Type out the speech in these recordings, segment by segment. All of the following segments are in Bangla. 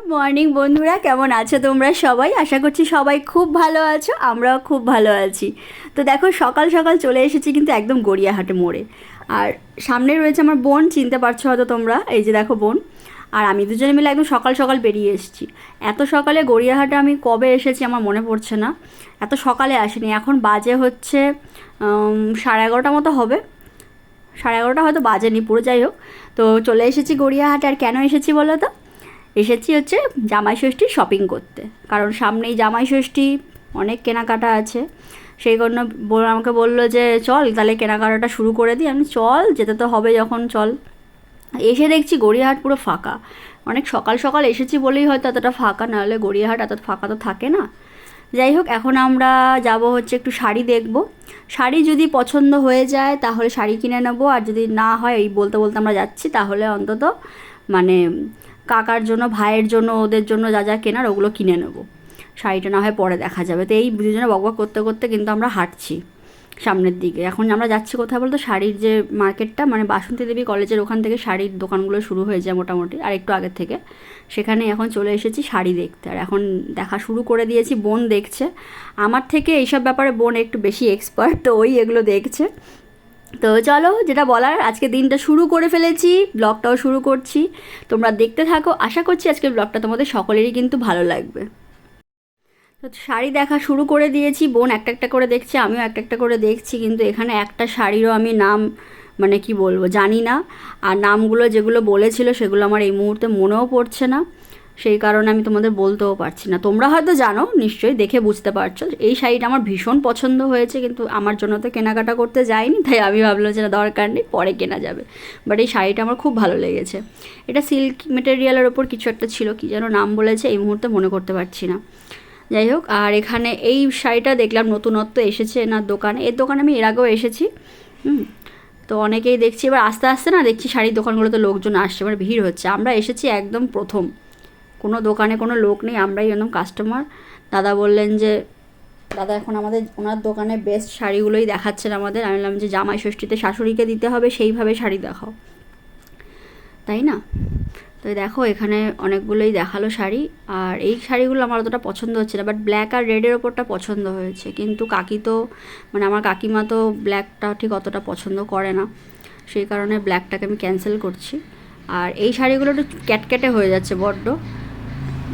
গুড মর্নিং বন্ধুরা, কেমন আছো তোমরা সবাই? আশা করছি সবাই খুব ভালো আছো, আমরাও খুব ভালো আছি। তো দেখো, সকাল সকাল চলে এসেছি কিন্তু একদম গড়িয়াহাটে মোড়ে। আর সামনে রয়েছে আমার বোন, চিনতে পারছ হয়তো তোমরা, এই যে দেখো বোন। আর আমি দুজনে মিলে একদম সকাল সকাল বেরিয়ে এসেছি। এত সকালে গড়িয়াহাটে আমি কবে এসেছি আমার মনে পড়ছে না। এত সকালে আসিনি, এখন বাজে হচ্ছে সাড়ে এগারোটা মতো হবে। সাড়ে এগারোটা হয়তো বাজেনি, পুরো যাই হোক। তো চলে এসেছি গড়িয়াহাটে, আর কেন এসেছি বলো তো? এসেছি হচ্ছে জামাই ষষ্ঠী শপিং করতে। কারণ সামনেই জামাই ষষ্ঠী অনেক কেনাকাটা আছে। সেই জন্য আমাকে বলল যে, চল তাহলে কেনাকাটাটা শুরু করে দিই। আমি, চল, যেতে তো হবে যখন, চল। এসে দেখছি গড়িয়াহাট পুরো ফাঁকা। অনেক সকাল সকাল এসেছি বলেই হয়তো এতটা ফাঁকা, নাহলে গড়িয়াহাট এত ফাঁকা তো থাকে না। যাই হোক, এখন আমরা যাব হচ্ছে একটু শাড়ি দেখব। শাড়ি যদি পছন্দ হয়ে যায়, তাহলে শাড়ি কিনে নেব। আর যদি না হয়, এই বলতে বলতে আমরা যাচ্ছি, তাহলে অন্তত মানে কাকার জন্য, ভাইয়ের জন্য, ওদের জন্য যা যা কেনার ওগুলো কিনে নেব। শাড়িটা না হয় পরে দেখা যাবে। তো এই দুজনে বকবক করতে করতে কিন্তু আমরা হাঁটছি সামনের দিকে। এখন আমরা যাচ্ছি কোথায় বলতো? শাড়ির যে মার্কেটটা মানে বাসন্তী দেবী কলেজের ওখান থেকে শাড়ির দোকানগুলো শুরু হয়ে যায় মোটামুটি, আর একটু আগের থেকে। সেখানে এখন চলে এসেছি শাড়ি দেখতে। আর এখন দেখা শুরু করে দিয়েছি, বোন দেখছে। আমার থেকে এইসব ব্যাপারে বোন একটু বেশি এক্সপার্ট তো ওই এগুলো দেখছে। তো চলো, যেটা বলার, আজকে দিনটা শুরু করে ফেলেছি, ব্লগটাও শুরু করছি। তোমরা দেখতে থাকো, আশা করছি আজকের ব্লগটা তোমাদের সকলেরই কিন্তু ভালো লাগবে। তো শাড়ি দেখা শুরু করে দিয়েছি, বোন একটা একটা করে দেখছে, আমিও একটা একটা করে দেখছি, কিন্তু এখানে একটা শাড়িরও আমি নাম মানে কি বলব, জানি না। আর নামগুলো যেগুলো বলেছিল, সেগুলো আমার এই মুহূর্তে মনেও পড়ছে না। সেই কারণে আমি তোমাদের বলতেও পারছি না। তোমরা হয়তো জানো, নিশ্চয়ই দেখে বুঝতে পারছ এই শাড়িটা আমার ভীষণ পছন্দ হয়েছে, কিন্তু আমার জন্য তো কেনাকাটা করতে যাইনি তাই আমি ভাবলাম যে না, দরকার নেই, পরে কেনা যাবে। বাট এই শাড়িটা আমার খুব ভালো লেগেছে। এটা সিল্ক মেটেরিয়ালের ওপর কিছু একটা ছিল, কি যেন নাম বলেছে, এই মুহূর্তে মনে করতে পারছি না। যাই হোক, আর এখানে এই শাড়িটা দেখলাম, নতুনত্ব এসেছে না দোকানে। এর দোকানে আমি এর আগেও এসেছি, হুম? তো অনেকেই দেখছি, এবার আস্তে আস্তে না দেখছি শাড়ির দোকানগুলোতে লোকজন আসছে, এবার ভিড় হচ্ছে। আমরা এসেছি একদম প্রথম। কোনো দোকানে কোনো লোক নেই, আমরাই একদম কাস্টমার দাদা বললেন যে, দাদা, এখন আমাদের ওনার দোকানে বেস্ট শাড়িগুলোই দেখাচ্ছেন আমাদের। আমি বললাম যে, জামাই ষষ্ঠীতে শাশুড়িকে দিতে হবে, সেইভাবে শাড়ি দেখাও। তাই না? তো দেখো, এখানে অনেকগুলোই দেখাল শাড়ি। আর এই শাড়িগুলো আমার অতটা পছন্দ হচ্ছে না বাট ব্ল্যাক আর রেডের ওপরটা পছন্দ হয়েছে। কিন্তু কাকি তো মানে আমার কাকিমা তো ব্ল্যাকটা ঠিক অতটা পছন্দ করে না। সেই কারণে ব্ল্যাকটাকে আমি ক্যান্সেল করছি। আর এই শাড়িগুলো একটু ক্যাটক্যাটে হয়ে যাচ্ছে বড্ড।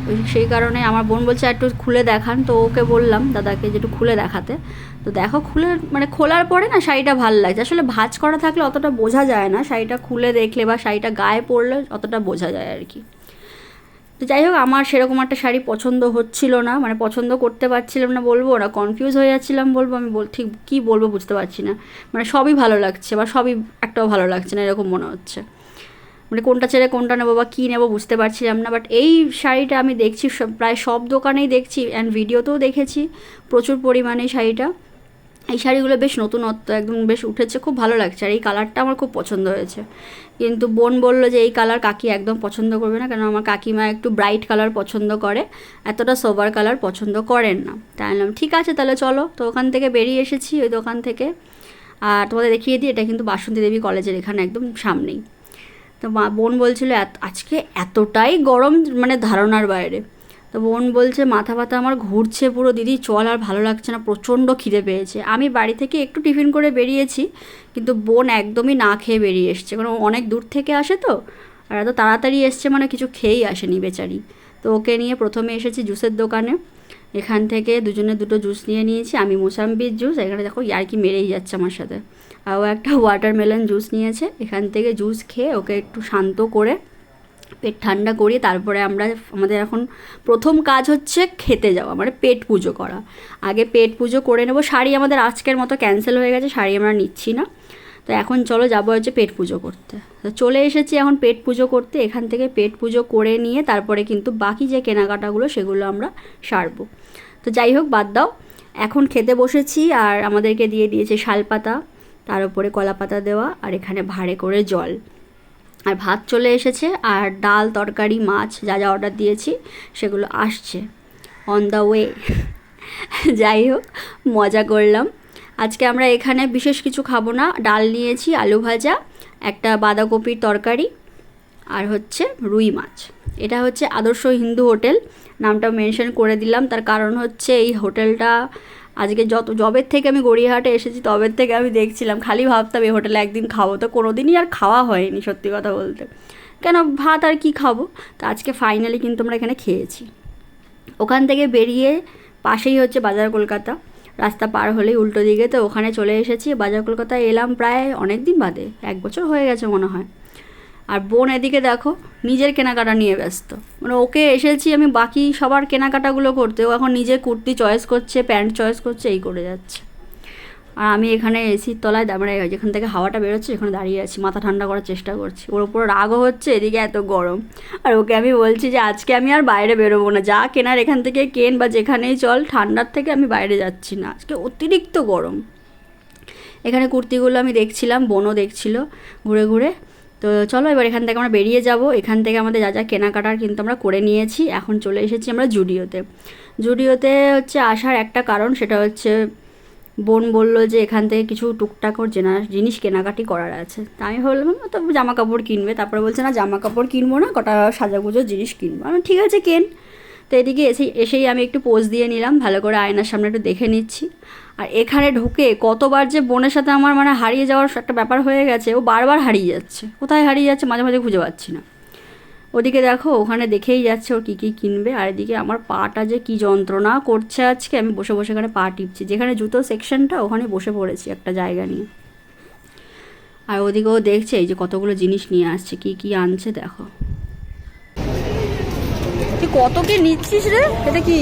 ওই সেই কারণে আমার বোন বলছে একটু খুলে দেখান। তো ওকে বললাম, দাদাকে যে একটু খুলে দেখাতে। তো দেখো খুলে মানে খোলার পরে না শাড়িটা ভালো লাগছে। আসলে ভাঁজ করা থাকলে অতটা বোঝা যায় না, শাড়িটা খুলে দেখলে বা শাড়িটা গায়ে পরলে অতটা বোঝা যায় আর কি। তো যাই হোক, আমার সেরকম একটা শাড়ি পছন্দ হচ্ছিল না মানে পছন্দ করতে পারছিলাম না বলব না কনফিউজ হয়ে যাচ্ছিলাম বলব, আমি বল, ঠিক কী বলব বুঝতে পারছি না। মানে সবই ভালো লাগছে বা সবই একটাও ভালো লাগছে না, এরকম মনে হচ্ছে। মানে কোনটা ছেড়ে, কোনটা নেব বা কী নেব বুঝতে পারছিলাম না। বাট এই শাড়িটা আমি দেখছি সব- প্রায় সব দোকানেই দেখছি অ্যান্ড ভিডিওতেও দেখেছি প্রচুর পরিমাণে শাড়িটা। এই শাড়িগুলো বেশ নতুনত্ব, একদম বেশ উঠেছে, খুব ভালো লাগছে। আর এই কালারটা আমার খুব পছন্দ হয়েছে। কিন্তু বোন বলল যে, এই কালার কাকি একদম পছন্দ করবে না, কেন আমার কাকিমা একটু ব্রাইট কালার পছন্দ করে, এতটা সোবার কালার পছন্দ করেন না। তাই বললাম, ঠিক আছে, তাহলে চলো, তো ওখান থেকে বেরিয়ে এসেছি, ওই দোকান থেকে। আর তোমাদের দেখিয়ে দিই, এটা কিন্তু বাসন্তী দেবী কলেজের এখানে একদম সামনেই। তো মা, বোন বলছিল, "এত- আজকে এতটাই গরম মানে ধারণার বাইরে। তো বোন বলছে, মাথা ব্যথা আমার ঘুরছে পুরো, দিদি চল আর ভালো লাগছে না, প্রচণ্ড খিদে পেয়েছে। আমি বাড়ি থেকে একটু টিফিন করে বেরিয়েছি, কিন্তু বোন একদমই না খেয়ে বেরিয়ে এসছে। কারণ অনেক দূর থেকে আসে তো, আর এত তাড়াতাড়ি এসছে মানে কিছু খেয়েই আসেনি বেচারি। তো ওকে নিয়ে প্রথমে এসেছি জুসের দোকানে। এখান থেকে দুজনে দুটো জুস নিয়ে নিয়েছি। আমি মোসাম্বির জুস, এখানে দেখো ইয়ার্কি মেরেই যাচ্ছে আমার সাথে। আর ও একটা ওয়াটারমেলন জুস নিয়েছে। এখান থেকে জুস খেয়ে ওকে একটু শান্ত করে পেট ঠান্ডা করিয়ে তারপরে আমরা আমাদের এখন প্রথম কাজ হচ্ছে খেতে যাওয়া মানে পেট পুজো করা। আগে পেট পুজো করে নেব। শাড়ি আমাদের আজকের মতো ক্যান্সেল হয়ে গেছে, শাড়ি আমরা নিচ্ছি না। তো এখন চলো যাব হচ্ছে পেট পুজো করতে। তো চলে এসেছি এখন পেট পুজো করতে, এখান থেকে পেট পুজো করে নিয়ে তারপরে কিন্তু বাকি যে কেনাকাটাগুলো সেগুলো আমরা সারবো। তো যাই হোক, বাদ দাও। এখন খেতে বসেছি আর আমাদেরকে দিয়ে দিয়েছে শালপাতা তার উপরে কলা পাতা দেওয়া আর এখানে ভাড়ে করে জল। আর ভাত চলে এসেছে আর ডাল, তরকারি, মাছ যা যা অর্ডার দিয়েছি সেগুলো আসছে। অন দ্য ওয়ে যাই হোক, মজা করলাম। আজকে আমরা এখানে বিশেষ কিছু খাব না। ডাল নিয়েছি, আলু ভাজা, একটা বাঁধাকপির তরকারি আর হচ্ছে রুই মাছ। এটা হচ্ছে আদর্শ হিন্দু হোটেল। নামটা মেনশন করে দিলাম। তার কারণ হচ্ছে এই হোটেলটা আজকে যত জবের থেকে আমি গড়িয়াহাটে এসেছি তবের থেকে আমি দেখছিলাম। খালি ভাবতাম এই হোটেলে একদিন খাব। তো কোনো দিনই আর খাওয়া হয়নি সত্যি কথা বলতে। কেন, ভাত আর কি খাব? তো আজকে ফাইনালি কিন্তু আমরা এখানে খেয়েছি। ওখান থেকে বেরিয়ে পাশেই হচ্ছে বাজার কলকাতা। রাস্তা পার হলেই উল্টো দিকে তো ওখানে চলে এসেছি, বাজার কলকাতায় এলাম প্রায় অনেক দিন বাদে, এক বছর হয়ে গেছে মনে হয়। আর বোন এদিকে দেখো, নিজের কেনাকাটা নিয়ে ব্যস্ত। মানে ওকে এসেছি আমি বাকি সবার কেনাকাটাগুলো করতে, ও এখন নিজে কুর্তি চয়েস করছে প্যান্ট চয়েস করছে, এই করে যাচ্ছে। আর আমি এখানে এসির তলায় মানে যেখান থেকে হাওয়াটা বেরোচ্ছে এখানে দাঁড়িয়ে আছি, মাথা ঠান্ডা করার চেষ্টা করছি। ওর ওপর রাগও হচ্ছে, এদিকে এত গরম। আর ওকে আমি বলছি যে, আজকে আমি আর বাইরে বেরোবো না, যা কেনার এখান থেকে কেন বা যেখানেই চল, ঠান্ডার থেকে আমি বাইরে যাচ্ছি না। আজকে অতিরিক্ত গরম। এখানে কুর্তিগুলো আমি দেখছিলাম, বোনও দেখছিল ঘুরে ঘুরে। তো চলো এবার এখান থেকে আমরা বেরিয়ে যাব। এখান থেকে আমাদের যা যা কেনাকাটার কিন্তু আমরা করে নিয়েছি। এখন চলে এসেছি আমরা জুডিওতে। জুডিওতে হচ্ছে আসার একটা কারণ, সেটা হচ্ছে বোন বলল যে এখান থেকে কিছু টুকটাক ওর জেনা জিনিস কেনাকাটি করার আছে। তা আমি ভাবলাম তো জামা কাপড় কিনবে। তারপরে বলছে, না জামা কাপড় কিনবো না, কটা সাজাগুজো জিনিস কিনবো। আমি ঠিক আছে, কেন? তো এদিকে এসে, এসেই আমি একটু পোজ দিয়ে নিলাম, ভালো করে আয়নার সামনে একটু দেখে নিচ্ছি। আর এখানে ঢুকে কতবার যে বোনের সাথে আমার মানে হারিয়ে যাওয়ার একটা ব্যাপার হয়ে গেছে, ও বারবার হারিয়ে যাচ্ছে। কোথায় হারিয়ে যাচ্ছে মাঝে মাঝে খুঁজে পাচ্ছি না। ওদিকে দেখো ওখানে দেখেই যাচ্ছে ও কী কী কিনবে। আর এদিকে আমার পাটা যে কী যন্ত্রণা করছে আজকে আমি বসে বসে এখানে পা টিপছি। যেখানে জুতো সেকশনটা ওখানে বসে পড়েছি একটা জায়গা নিয়ে। আর ওদিকে ও দেখছে এই যে কতগুলো জিনিস নিয়ে আসছে কি কি আনছে দেখো। তুই কত কি নিচ্ছিস রে? এটা কি?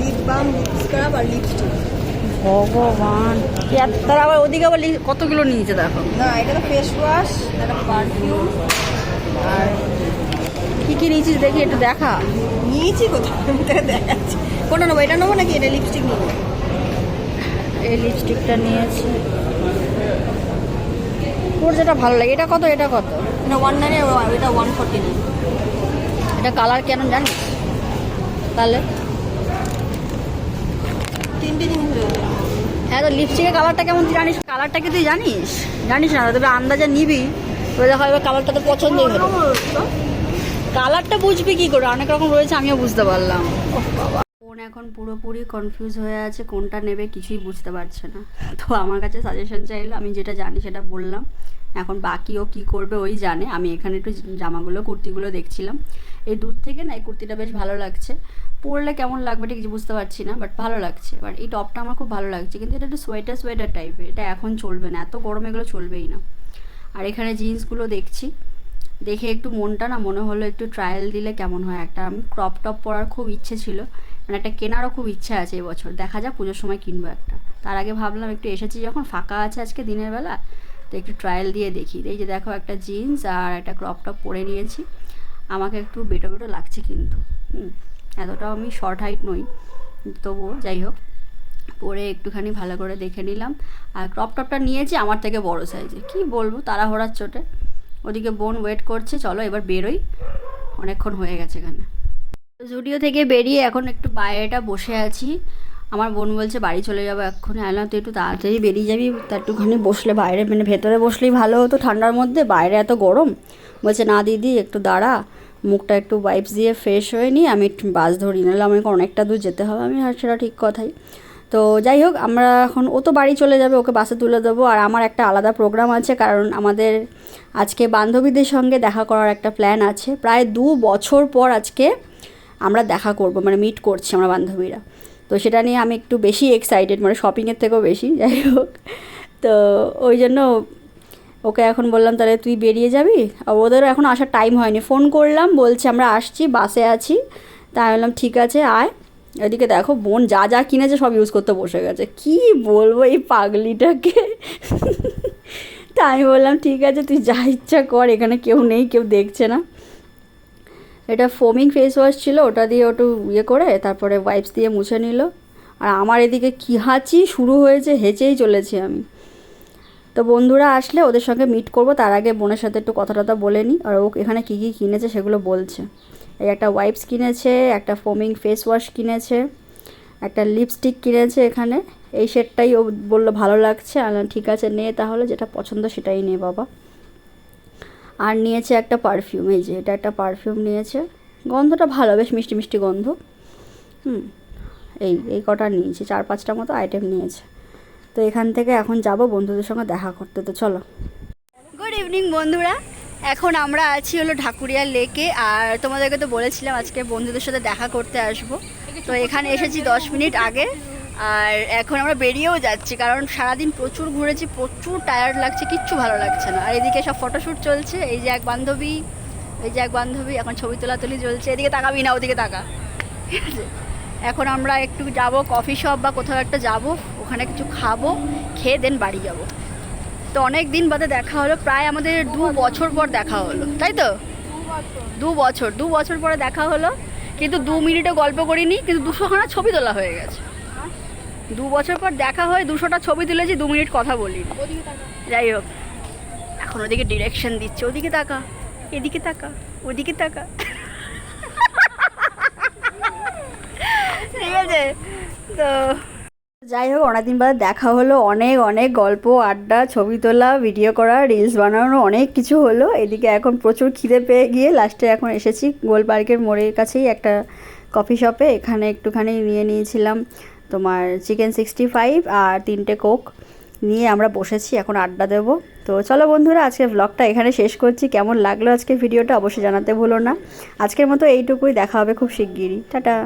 লিপ বাম লিপ স্ক্রাব আর লিপস্টিক ভগবান। তার আবার ওদিকে আবার কতগুলো নিয়েছে দেখো। না এটা তো ফেস ওয়াশ একটা পারফিউম আর কি নিয়েছিস দেখি একটু দেখা। নিয়েছি কোথাও দেখাচ্ছি। কোনটা নেব? এটা নেব নাকি? এটা লিপস্টিক নেব? এই লিপস্টিকটা নিয়েছি। তোর যেটা ভালো লাগে এটা কত? এটা কত? এটা ওয়ান নাইনে এটা ওয়ান ফোরটি নাইন এটা কালার কেন জানিস? তাহলে? তিনটে জিনিস হ্যাঁ তো লিপস্টিকের কালারটা কেমন তুই জানিস? কালারটা কি তুই জানিস? জানিস না তবে আন্দাজে নিবি। তবে দেখা যাবে কালারটা তো পছন্দই হলো। কালারটা বুঝবি কি করে? অনেক রকম রয়েছে, আমিও বুঝতে পারলাম। ফোন এখন পুরোপুরি কনফিউজ হয়ে আছে, কোনটা নেবে কিছুই বুঝতে পারছে না। তো আমার কাছে সাজেশন চাইলো, আমি যেটা জানি সেটা বললাম। এখন বাকি ও কী করবে ওই জানে। আমি এখানে একটু জামাগুলো, কুর্তিগুলো দেখছিলাম। এই দূর থেকে না, এই কুর্তিটা বেশ ভালো লাগছে। পরলে কেমন লাগবে ঠিক বুঝতে পারছি না বাট ভালো লাগছে। বাট এই টপটা আমার খুব ভালো লাগছে, কিন্তু এটা একটু সোয়েটার সোয়েটার টাইপের এটা এখন চলবে না, এত গরমে এগুলো চলবেই না। আর এখানে জিন্সগুলো দেখছি। দেখে একটু মনটা না মনে হলো একটু ট্রায়াল দিলে কেমন হয়? একটা আমি ক্রপ টপ পরার খুব ইচ্ছে ছিল। মানে একটা কেনারও খুব ইচ্ছা আছে এবছর। দেখা যাক পুজোর সময় কিনবো একটা। তার আগে ভাবলাম একটু এসেছি যখন, ফাঁকা আছে আজকে দিনের বেলা, তো একটু ট্রায়াল দিয়ে দেখি। এই যে দেখো একটা জিন্স আর একটা ক্রপ টপ পরে নিয়েছি। আমাকে একটু বেটো বেটো লাগছে কিন্তু। হুম, এতটাও আমি শর্ট হাইট নই। তবুও যাই হোক, পরে একটুখানি ভালো করে দেখে নিলাম। আর ক্রপ টপটা নিয়েছি আমার থেকে বড় সাইজে কি বলব? তাড়াহড়ার চোটে। ওদিকে বোন ওয়েট করছে, চলো এবার বেরোই। অনেকক্ষণ হয়ে গেছে এখানে। জুডিও থেকে বেরিয়ে এখন একটু বাইরেটা বসে আছি। আমার বোন বলছে, বাড়ি চলে যাব এক্ষুনি। আলাম তুই একটু তাড়াতাড়ি বেরিয়ে যাবি, তা একটুখানি বসলে বাইরে মানে ভেতরে বসলেই ভালো হতো ঠান্ডার মধ্যে, বাইরে এত গরম। বলছে, না দিদি, একটু দাঁড়া, মুখটা একটু ওয়াইপস দিয়ে ফ্রেশ হয়ে নিই আমি বাস ধরি নাহলে আমাকে অনেকটা দূর যেতে হবে। আমি সেটা ঠিক কথাই। তো যাই হোক, আমরা এখন, ও তো বাড়ি চলে যাবে, ওকে বাসে তুলে দেবো। আর আমার একটা আলাদা প্রোগ্রাম আছে, কারণ আমাদের আজকে বান্ধবীদের সঙ্গে দেখা করার একটা প্ল্যান আছে। প্রায় দু বছর পর আজকে আমরা দেখা করব মানে মিট করছি আমরা বান্ধবীরা। তো সেটা নিয়ে আমি একটু বেশি এক্সাইটেড মানে শপিংয়ের থেকেও বেশি, যাই হোক। তো ওই জন্য ওকে এখন বললাম, তাহলে তুই বেরিয়ে যাবি? আর ওদেরও এখন আসার টাইম হয়নি। ফোন করলাম, বলছে আমরা আসছি, বাসে আছি। তাই বললাম, ঠিক আছে, আয়। এদিকে দেখো বোন যা যা কিনেছে সব ইউজ করতে বসে গেছে। কি বলব এই পাগলিটাকে? তা আমি বললাম, ঠিক আছে, তুই যা ইচ্ছা কর, এখানে কেউ নেই, কেউ দেখছে না। এটা ফোমিং ফেস ওয়াশ ছিল, ওটা দিয়ে ওটু ইয়ে করে, তারপরে ওয়াইপস দিয়ে মুছে নিল। আর আমার এদিকে কী হাঁচি, শুরু হয়েছে, হেঁচেই চলেছি আমি। তো বন্ধুরা আসলে ওদের সঙ্গে মিট করব, তার আগে বোনের সাথে একটু কথা টথা বলে নিই, আর ও এখানে কী কী কিনেছে সেগুলো বলছে। একটা ওয়াইপস কিনেছে, একটা ফোমিং ফেস ওয়াশ কিনেছে, একটা লিপস্টিক কিনেছে এখানে। এই শেডটাই ও বলল ভালো লাগছে। আর ঠিক আছে, নে তাহলে, যেটা পছন্দ সেটাই নে বাবা। আর নিয়েছে একটা পারফিউম এই যে, এটা একটা পারফিউম নিয়েছে। গন্ধটা ভালো, বেশ মিষ্টি মিষ্টি গন্ধ। হুম, এই এই কটা নিয়েছে, চার পাঁচটা মতো আইটেম নিয়েছে। তো এখান থেকে এখন যাব বন্ধুদের সঙ্গে দেখা করতে। তো চলো। গুড ইভিনিং বন্ধুরা। এখন আমরা আছি হলো ঢাকুরিয়া লেকে, আর তোমাদেরকে তো বলেছিলাম আজকে বন্ধুদের সাথে দেখা করতে আসব। তো এখানে এসেছি দশ মিনিট আগে, আর এখন আমরা বেরিয়েও যাচ্ছি, কারণ সারাদিন প্রচুর ঘুরেছি, প্রচুর টায়ার্ড লাগছে, কিচ্ছু ভালো লাগছে না। আর এদিকে সব ফটোশ্যুট চলছে, এই যে এক বান্ধবী, এই যে এক বান্ধবী, এখন ছবি তোলাতুলি চলছে, এদিকে তাকাবি না ওদিকে তাকা। এখন আমরা একটু যাব কফি শপ বা কোথাও একটা যাব, ওখানে কিছু খাব, খেয়ে দেন বাড়ি যাব। তো অনেক দিন বাদে দেখা হলো, প্রায় আমাদের দু বছর পর দেখা হলো, তাই তো? দু বছর দু বছর পরে দেখা হলো, কিন্তু দু মিনিটে গল্প করিনি, কিন্তু দুশোখানা ছবি তোলা হয়ে গেছে। দু বছর পর দেখা হয়ে দুশোটা ছবি তুলেছি, দু মিনিট কথা বলি যাই হোক, এখন ওদিকে ডিরেকশন দিচ্ছে, ওদিকে তাকা, এদিকে তাকা, ওদিকে তাকা। ঠিক আছে? তো যাই হোক অনেকদিন বাদে দেখা হলো। অনেক অনেক গল্প, আড্ডা, ছবি তোলা, ভিডিও করা রিলস বানানো, অনেক কিছু হলো। এদিকে এখন প্রচুর খিদে পেয়ে গিয়ে লাস্টে এখন এসেছি। গোল পার্কের মোড়ের কাছেই একটা কফি শপে এখানে একটুখানি নিয়ে নিয়েছিলাম তোমার চিকেন সিক্সটি ফাইভ আর তিনটে কোক নিয়ে আমরা বসেছি, এখন আড্ডা দেবো। তো চলো বন্ধুরা আজকের ব্লগটা এখানে শেষ করছি। কেমন লাগল আজকে ভিডিওটা অবশ্যই জানাতে ভুলো না। আজকের মতো এইটুকুই। দেখা হবে খুব শিগগিরই। টাটা।